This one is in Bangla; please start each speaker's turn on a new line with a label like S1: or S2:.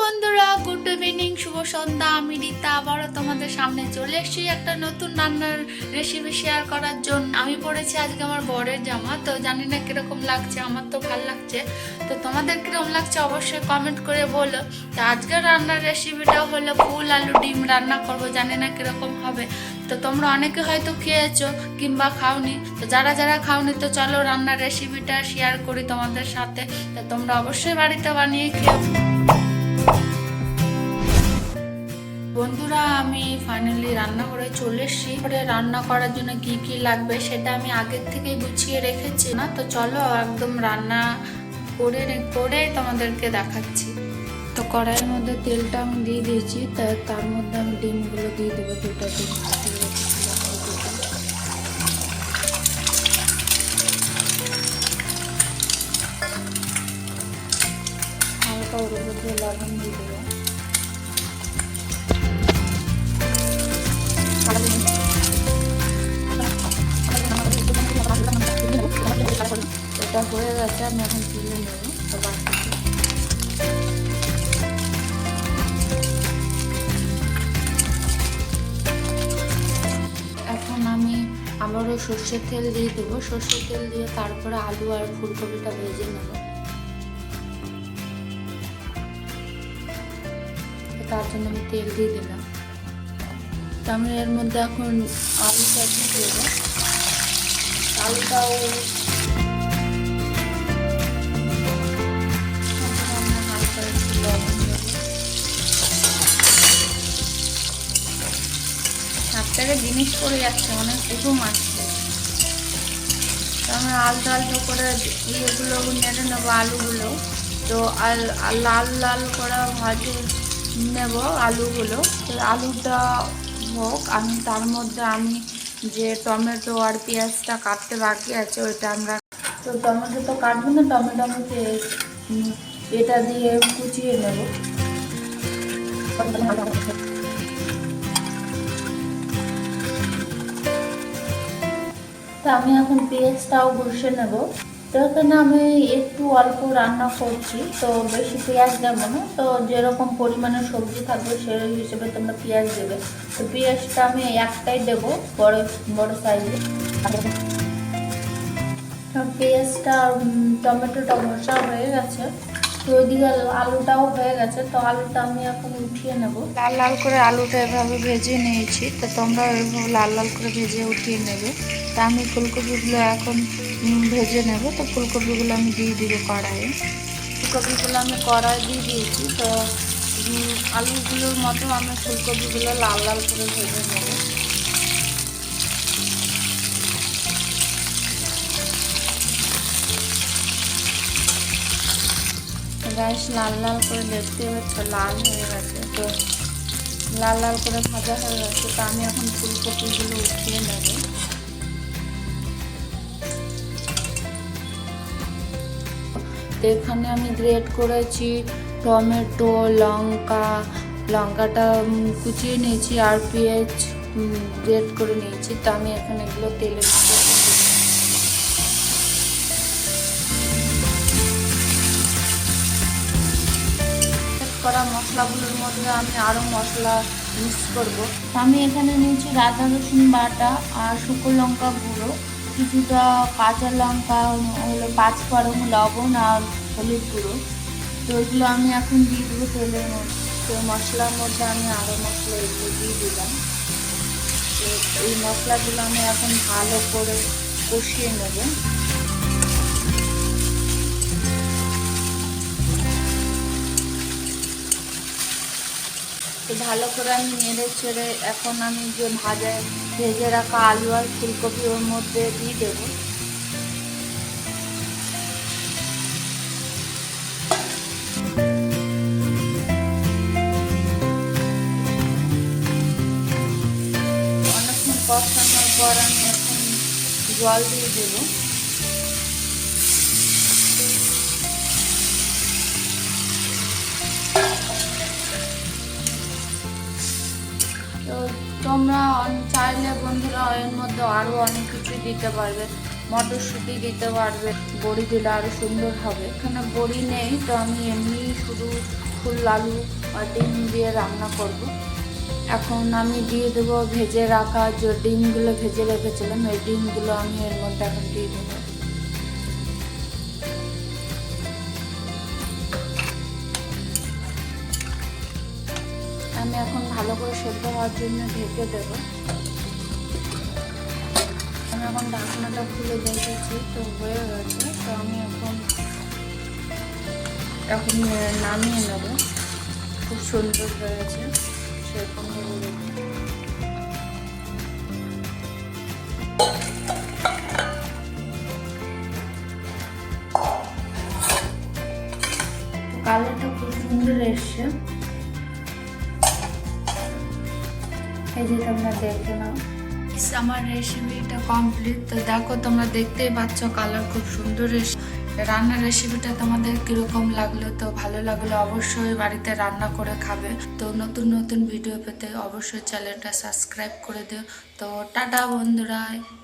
S1: বন্ধুরা গুড ইভিনিং শুভ সন্ধ্যা। আমি রীতা, আবারও তোমাদের সামনে চলে এসেছি একটা নতুন রান্নার রেসিপি শেয়ার করার জন্য। আমি পড়েছি আজকে আমার বরের জামা, তো জানি না কীরকম লাগছে, আমার তো ভালো লাগছে। তো তোমাদের কীরকম লাগছে অবশ্যই কমেন্ট করে বলো। তো আজকের রান্নার রেসিপিটা হলো ফুল আলু ডিম রান্না করব, জানি না কীরকম হবে। তো তোমরা অনেকে হয়তো খেয়েছো কিংবা খাওনি, তো যারা যারা খাওনি, তো চলো রান্নার রেসিপিটা শেয়ার করি তোমাদের সাথে। তো তোমরা অবশ্যই বাড়িতে বানিয়ে খেও। বন্ধুরা, আমি ফাইনালি রান্না করে চলে এসেছি। পরে রান্না করার জন্য কি কি লাগবে সেটা আমি আগের থেকেই গুছিয়ে রেখেছি না? তো চলো একদম রান্না করে করে তোমাদেরকে দেখাচ্ছি। তো কড়াইয়ের মধ্যে তেলটা আমি দিয়ে দিয়েছি তার মধ্যে আমি ডিমগুলো দিয়ে দেবো দুটো ডিম। হালকা ওর মধ্যে লবণ দিয়ে দেবো। হয়ে গেছে আমি এখন তুলে নেব এখন আমি আবারও সর্ষের তেল দিয়ে দেবো। সর্ষের তেল দিয়ে তারপরে আলু আর ফুলকপিটা ভেজে নেব। তার জন্য আমি তেল দিয়ে দিলাম। তো আমি এর মধ্যে এখন আলুটা দিয়ে দেবো। আলুটাও থেকে জিনিস পড়ে যাচ্ছে মানে কুটুম আসছে। তো আমি আলতো আলতো করে ইয়েগুলো নেড়ে নেব, আলুগুলো। তো আর লাল লাল করে ভাজে নেব আলুগুলো। তো আলুটা হোক, আমি তার মধ্যে আমি যে টমেটো আর পেঁয়াজটা কাটতে বাকি আছে, ওইটা আমরা তো টমেটো তো কাটবো না, টমেটো আমি এটা দিয়ে কুচিয়ে নেব। তো আমি এখন পেঁয়াজটাও বসে নেব। তো এখানে আমি একটু অল্প রান্না করছি, তো বেশি পেঁয়াজ দেবো না। তো যেরকম পরিমাণে সবজি থাকবে সেই হিসেবে তোমরা পেঁয়াজ দেবে। তো পেঁয়াজটা আমি একটাই দেবো বড় বড় সাইজে। পেঁয়াজটা টমেটোটা মশা হয়ে গেছে। তো ওইদিকে আলুটাও হয়ে গেছে তো আলুটা আমি এখন উঠিয়ে নেব। লাল লাল করে আলুটা এভাবে ভেজে নিয়েছি তো তোমরা এভাবে লাল লাল করে ভেজে উঠিয়ে নেবে। তা আমি ফুলকপিগুলো এখন ভেজে নেব তো ফুলকপিগুলো আমি দিয়ে দিব কড়াইয়ে। ফুলকপিগুলো আমি কড়াই দিয়ে দিয়েছি তো আলুগুলোর মতো আমি ফুলকপিগুলো লাল লাল করে ভেজে নেব। গাইস লাল লাল করে দেখতে পাচ্ছ লাল হয়ে গেছে। তো লাল লাল করে ভাজা হয়ে গেছে, তো আমি এখন ফুলকপিগুলো উঠিয়ে নেব। এখানে আমি গ্রেট করেছি টমেটো, লঙ্কা, লঙ্কাটা কুচিয়ে নিয়েছি আর পেঁয়াজ গ্রেট করে নিয়েছি। তো আমি এখানে এগুলো তেলের করা মশলাগুলোর মধ্যে আমি আরও মশলা মিক্স করব। আমি এখানে নিয়েছি রাধা রসুন বাটা আর শুকনো লঙ্কা গুঁড়ো, কিছুটা কাঁচা লঙ্কা, হলো পাঁচফোড়ন, লবণ আর হলুদ গুঁড়ো। তো এগুলো আমি এখন দিয়ে দেবো তেলের মধ্যে। তো মশলার মধ্যে আমি আরও মশলা এগুলো দিয়ে দিলাম। তো এই মশলাগুলো আমি এখন ভালো করে কষিয়ে নেব। তো ভালো করে আমি নেড়ে ছেড়ে এখন আমি যে ভাজা, ভেজে রাখা আলু আর ফুলকপি ওর মধ্যে দিয়ে দেবো। অনেকক্ষণ কষানোর পর আমি এখন জল দিয়ে দেবো। তো তোমরা চাইলে বন্ধুরা এর মধ্যে আরও অনেক কিছু দিতে পারবে। মটরশুঁটি দিতে পারবে। বড়ি দিলে আরও সুন্দর হবে। এখানে বড়ি নেই, তো আমি এমনি শুধু ফুল, আলু আর ডিম দিয়ে রান্না করব। এখন আমি দিয়ে দেবো ভেজে রাখা যে ডিমগুলো ভেজে রেখেছিলাম, এই ডিমগুলো আমি এর মধ্যে এখন দিয়ে দেবো। ভালো করে সেদ্ধ হওয়ার জন্য ঢেকে দেব। আমি এখন ঢাকনাটা খুলে দেখেছি, তো হয়ে গেছে। তো আমি এখন এখন নামিয়ে নেব। খুব সুন্দর হয়েছে, সেরকম। কালারটা খুব সুন্দর এসছে। এই যে তোমরা দেখে নাও। আমার রেসিপিটা কমপ্লিট তো দেখো, তোমরা দেখতেই পাচ্ছ কালার খুব সুন্দর রান্নার রেসিপিটা তোমাদের কীরকম লাগল? তো ভালো লাগল অবশ্যই বাড়িতে রান্না করে খাবে। তো নতুন নতুন ভিডিও পেতে অবশ্যই চ্যানেলটা সাবস্ক্রাইব করে দিও। তো টাটা বন্ধুরা।